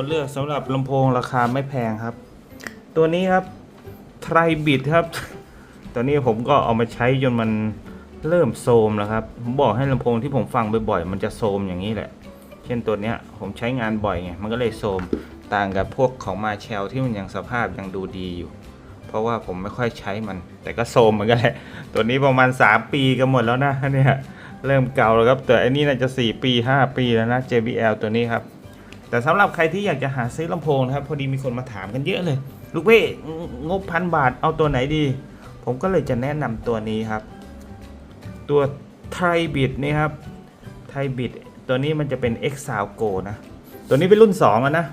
ตัวเลือกสำหรับลำโพงราคาไม่แพงครับ ตัวนี้ครับไทรบิดครับ ตัวนี้ผมก็เอามาใช้จนมันเริ่มโซมแล้วครับ ผมบอกให้ลำโพงที่ผมฟังบ่อยๆมันจะโซมอย่างนี้แหละ เช่นตัวเนี้ยผมใช้งานบ่อยไงมันก็เลยโซมต่างกับพวกของมาเชลที่มันยังสภาพยังดูดีอยู่ เพราะว่าผมไม่ค่อยใช้มัน แต่ก็โซมเหมือนกันแหละ ตัวนี้ประมาณ 3 ปีกันหมดแล้วนะเนี่ยเริ่มเก่าแล้วครับแต่อันนี้น่าจะ 4 ปี 5 ปีแล้วนะ JBL ตัวนี้ครับ แต่สำหรับใครที่อยากจะหาซื้อลำโพงนะครับ พอดีมีคนมาถามกันเยอะเลย ลูกเพ่งบพันบาทเอาตัวไหนดี ผมก็เลยจะแนะนำตัวนี้ครับ ตัวไทบิดนี่ครับไทบิดตัวนี้มันจะเป็น X s o u n d Go นะ ตัวนี้เป็นรุ่น2อะนะ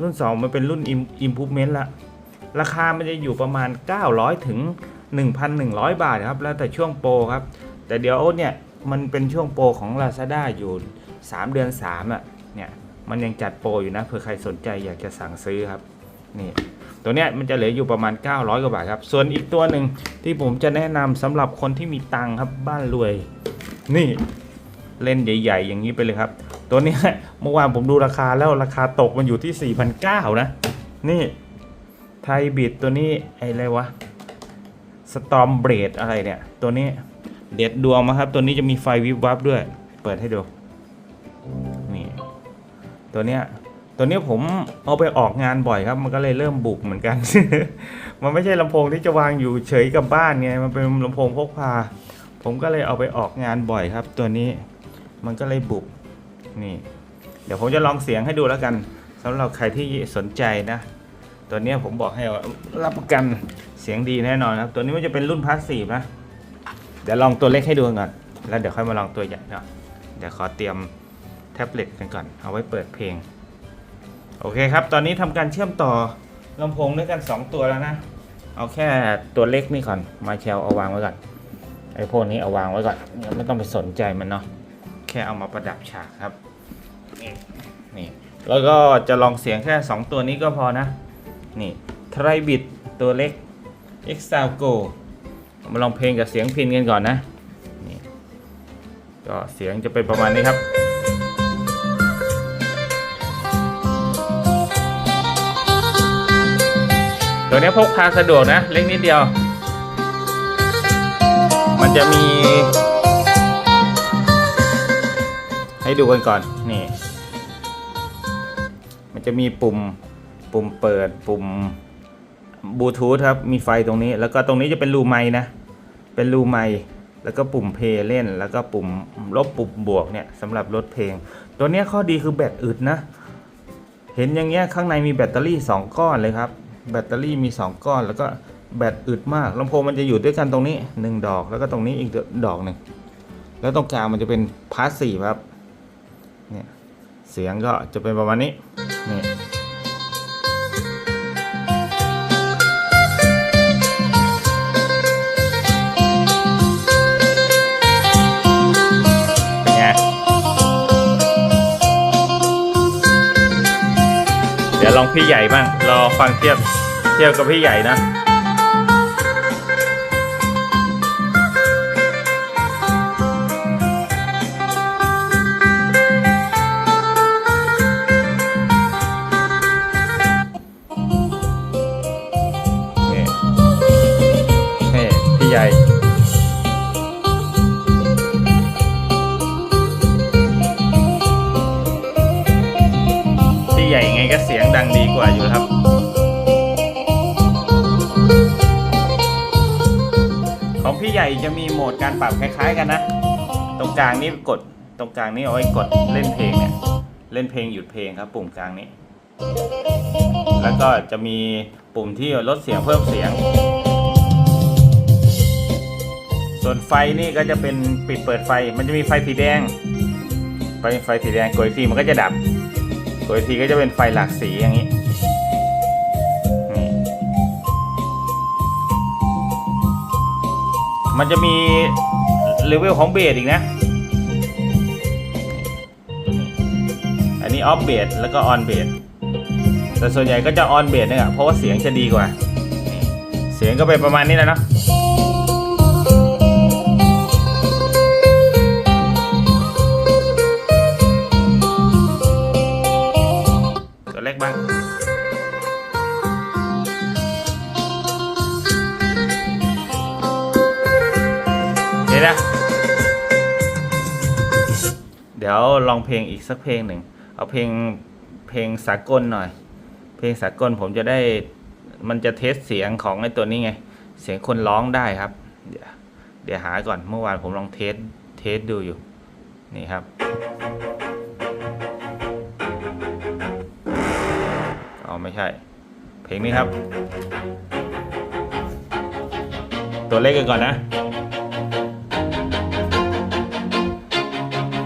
รุ่น 2 มันเป็นรุ่น Improvement ละ ราคามันจะอยู่ประมาณ 900 ถึง 1,100 บาทครับ แล้วแต่ช่วงโปรครับ แต่เดี๋ยวเนี่ย มันเป็นช่วงโปรของ Lazada อยู่ 3 เดือน3อะเนี่ย มันยังจัดโปรอยู่นะเผื่อใครสนใจอยากจะสั่งซื้อครับนี่ตัวเนี้ยมันจะเหลืออยู่ประมาณ 900 กว่าบาทครับ ส่วนอีกตัวหนึ่งที่ผมจะแนะนำสำหรับคนที่มีตังค์ครับบ้านรวย นี่เล่นใหญ่ ๆ อย่างนี้ไปเลยครับ ตัวนี้เมื่อวานผมดูราคาแล้วราคาตกมันอยู่ที่ 4,900 นะ นี่ไทยบิดตัวนี้ไอ้อะไรวะสตอมเบรดอะไรเนี่ย ตัวนี้เด็ดดวงมาครับ ตัวนี้จะมีไฟวิบวับด้วย เปิดให้ดู ตัวเนี้ยตัวนี้ผมเอาไปออกงานบ่อยครับ มันก็เลยเริ่มบุกเหมือนกัน มันไม่ใช่ลำโพงที่จะวางอยู่เฉยกับบ้านไง มันเป็นลำโพงพกพา ผมก็เลยเอาไปออกงานบ่อยครับ ตัวนี้ มันก็เลยบุก นี่ เดี๋ยวผมจะลองเสียงให้ดูแล้วกันสำหรับใครที่สนใจนะ ตัวนี้ผมบอกให้ว่ารับประกันเสียงดีแน่นอนครับ ตัวนี้มันจะเป็นรุ่นพาสซีฟนะ เดี๋ยวลองตัวเล็กให้ดูก่อน แล้วเดี๋ยวค่อยมาลองตัวใหญ่เนาะ เดี๋ยวขอเตรียม แท็บเล็ตกันก่อน เอาไว้เปิดเพลง โอเคครับ ตอนนี้ทำการเชื่อมต่อลำโพงด้วยกัน 2 ตัวแล้วนะ เอาแค่ตัวเล็กนี่ก่อน มาแชลเอาวางไว้ก่อน ไอ้พวกนี้เอาวางไว้ก่อนไม่ต้องไปสนใจมันเนาะ แค่เอามาประดับฉากครับ นี่ แล้วก็จะลองเสียงแค่ 2 ตัวนี้ก็พอนะ นี่ไทรบิดตัวเล็ก X s o u n d Go มาลองเพลงกับเสียงพินกันก่อนนะ นี่ ก็เสียงจะเป็นประมาณนี้ครับ ตัวนี้พกพาสะดวกนะ เล็กนิดเดียว มันจะมี ให้ดูกันก่อน นี่ มันจะมีปุ่ม ปุ่มเปิด ปุ่มบลูทูธครับ มีไฟตรงนี้ แล้วก็ตรงนี้จะเป็นรูไม้นะ เป็นรูไม้แล้วก็ปุ่มเพลย์เล่น แล้วก็ปุ่มลบปุ่มบวกเนี่ยสำหรับลดเพลง ตัวนี้ข้อดีคือแบตอึดนะ เห็นอย่างเงี้ยข้างในมีแบตเตอรี่ 2 ก้อนเลยครับ แบตเตอรี่มี 2 ก้อน แล้วก็แบตอึดมากลำโพงมันจะอยู่ด้วยกันตรงนี้ 1 ดอกแล้วก็ตรงนี้อีกดอกหนึ่งแล้วตรงกลางมันจะเป็นพาสซีฟครับเนี่ยเสียงก็จะเป็นประมาณนี้นี่ ลองพี่ใหญ่บ้างรอฟังเทียบเทียบกับพี่ใหญ่นะ ญ่จะมีโหมดการปรับคล้ายๆกันนะ ตรงกลางนี่กด ตรงกลางนี่เอาไว้กดเล่นเพลงเนี่ย เล่นเพลงหยุดเพลงครับ ปุ่มกลางนี้ แล้วก็จะมีปุ่มที่ลดเสียงเพิ่มเสียง ส่วนไฟนี่ก็จะเป็นปิดเปิดไฟ มันจะมีไฟสีแดง ไฟไฟสีแดงกดทีมันก็จะดับกดทีก็จะเป็นไฟหลากสีอย่างนี้ มันจะมีเลเวลของเบสอีกนะอันนี้ออฟเบสแล้วก็ออนเบสแต่ส่วนใหญ่ก็จะออนเบสเนี่ยเพราะว่าเสียงจะดีกว่า เสียงก็ไปประมาณนี้แหละเนะ ลองเพลงอีกสักเพลงหนึ่ง เอาเพลงเพลงสากลหน่อย เพลงสากลผมจะได้มันจะเทสเสียงของไอ้ตัวนี้ไง เสียงคนร้องได้ครับ เดี๋ยวเดี๋ยวหาก่อนเมื่อวานผมลองเทสเทสดูอยู่ นี่ครับ อ๋อไม่ใช่ เพลงนี้ครับ ตัวเลขกันก่อนนะ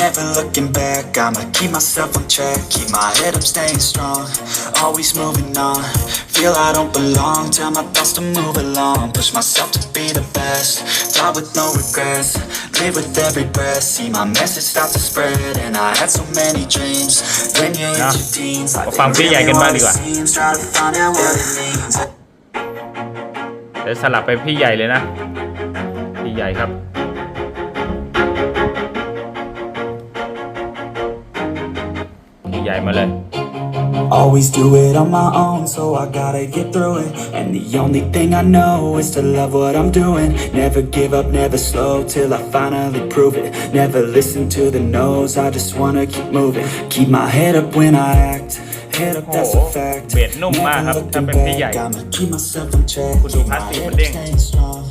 Never looking back, I'ma keep myself on track. Keep my head up, staying strong, always moving on. Feel I don't belong, tell my thoughts to move along. Push myself to be the best, die with no regrets. Live with every breath, see my message start to spread. And I had so many dreams. When you hit นะ your teens, life มาฟัง ain't พี่ใหญ่ really กันบ้าง what ดี it กว่า seems. Try to find out what it means. เดี๋ยวสลับไปพี่ใหญ่เลยนะ พี่ใหญ่ครับ หญ่มาเลย Always do it on my own, so I gotta get through it. And the only thing I know is to love what I'm doing. Never give up, never slow till I finally prove it. Never listen to the no's, I just wanna keep moving. Keep my head up when I act. Head up, that's a โอ้โห fact. เบสนุ่มมากครับ Never ถ้า looking เป็นพี่ใหญ่ back, I'ma keep myself on track. คุณดู Keep พลา my สติก head มัน up, เด้ง staying strong.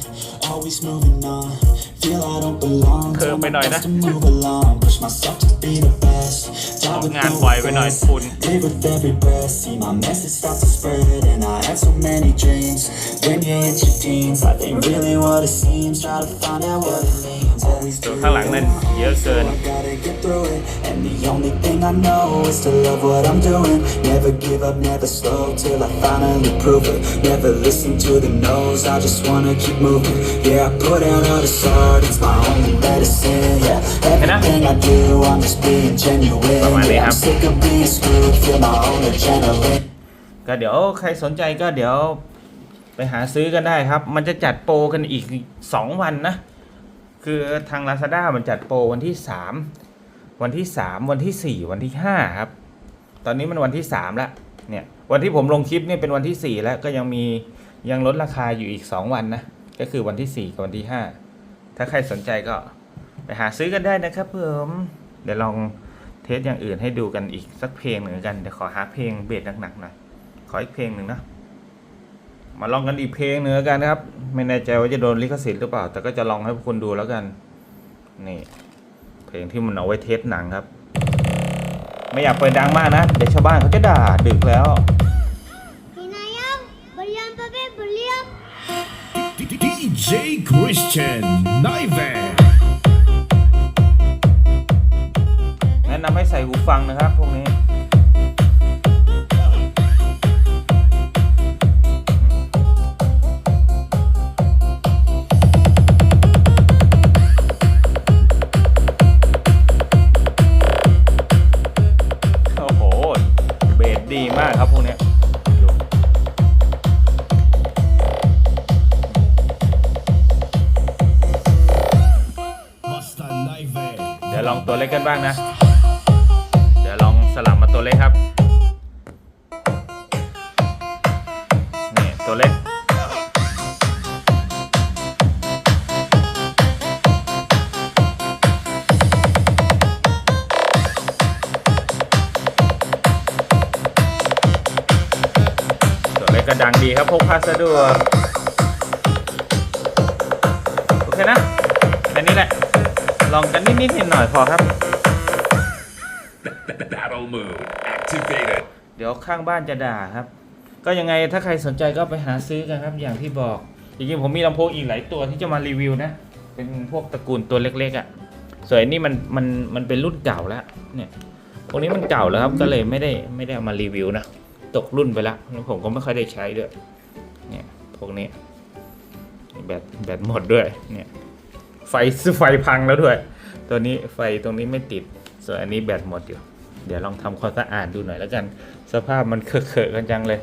Always moving on. Feel I don't belong. เคิร์ฟ Tell ไป my หน่อยนะ thoughts to move along. Push myself to be the best. อ Die อก with งาน no บ่อยไปหน่อย regrets. ฝุ่น Live with every breath, see my message start to spread, and I had so many dreams. When you hit your teens, life ain't really what it seems. Try to find out what it means. Always ส่วน do ข้างหลังนั่นเยอะเกิน I gotta get through it, and the only thing I know is to love what I'm doing. Never give up, never slow till I finally prove it. Never listen to the no's, I just wanna keep moving. Yeah, I put out all this art, it's my only medicine. Yeah, everything I do, I'm just being genuine. ประมาณนี้ครั I'm sick of being screwed, feel my own adrenaline. ก็เดี๋ยวใครสนใจก็เดี๋ยวไปหาซื้อกันได้ครับ มันจะจัดโปรกันอีก 2 วันนะ คือทาง Lazada มันจัดโปรวันที่ 3 วันที่ 3 วันที่ 4 วันที่ 5 ครับ ตอนนี้มันวันที่ 3 แล้วเนี่ยวันที่ผมลงคลิปเนี่ยเป็นวันที่ 4 แล้วก็ยังมียังลดราคาอยู่อีก 2 วันนะ ก็คือวันที่ 4 กับวันที่ 5 ถ้าใครสนใจก็ ไปหาซื้อกันได้นะครับผมเดี๋ยวลองเทสอย่างอื่นให้ดูกันอีกสักเพลงหนึ่งแล้วกันเดี๋ยวขอหาเพลงเบสหนักๆหน่อยขออีกเพลงหนึ่งนะมาลองกันอีกเพลงหนึ่งแล้วกันนะครับ ไม่แน่ใจว่าจะโดนลิขสิทธิ์หรือเปล่า แต่ก็จะลองให้พวกคุณดูแล้วกัน นี่ เพลงที่มันเอาไว้เทสหนังครับ ไม่อยากเปิดดังมากนะ เดี๋ยวชาวบ้านเขาจะด่าดึกแล้ว Hinayang, balian pa be, balian. DJ Christian Naive. ำให้ใส่หูฟังนะครับพวกนี้โอ้โหเบสดีมากครับพวกนี้เดี๋ยวลองตัวเล็กกันบ้างนะ อาตัวเล็กครับ นี่ตัวเล็ก ตัวเล็กก็ดังดีครับพกพาสะดวกโอเคนะแค่นี้แหละ ลองกันนิดๆหน่อยๆพอครับ เดี๋ยวข้างบ้านจะด่าครับ ก็ยังไงถ้าใครสนใจก็ไปหาซื้อกันครับอย่างที่บอกจริงๆผมมีลำโพงอีกหลายตัวที่จะมารีวิวนะ เป็นพวกตระกูลตัวเล็กๆอะ่ะส่วนอันนี้มันมันมันเป็นรุ่นเก่าแล้วเนี่ยพวกนี้มันเก่าแล้วครับก็เลยไม่ได้ไม่ได้เอามารีวิวนะตกรุ่นไปแล้วแล้วผมก็ไม่ค่อยได้ใช้ด้วยเนี่ยพวกนี้แบตแบตหมดด้วยเนี่ยไฟไฟพังแล้วด้วย ตัวนี้ไฟตรงนี้ไม่ติด ส่วนอันนี้แบตหมดอยู่ เดี๋ยวลองทำความสะอาดดูหน่อยแล้วกัน สภาพมันเคอะๆกันจังเลย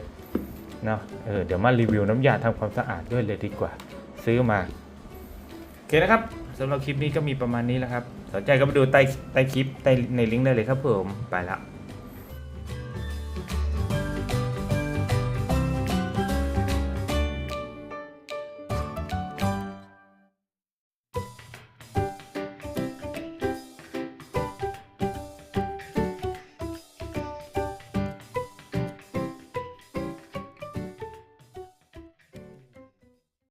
เนาะเออเดี๋ยวมารีวิวน้ำยาทำความสะอาดด้วยเลยดีกว่า ซื้อมาโอเคนะครับสำหรับคลิปนี้ก็มีประมาณนี้แหล้วครับสนใจก็ไปดูใต้ใต้คลิปใต้ในลิงก์ได้เลยครับผมไปแล้ว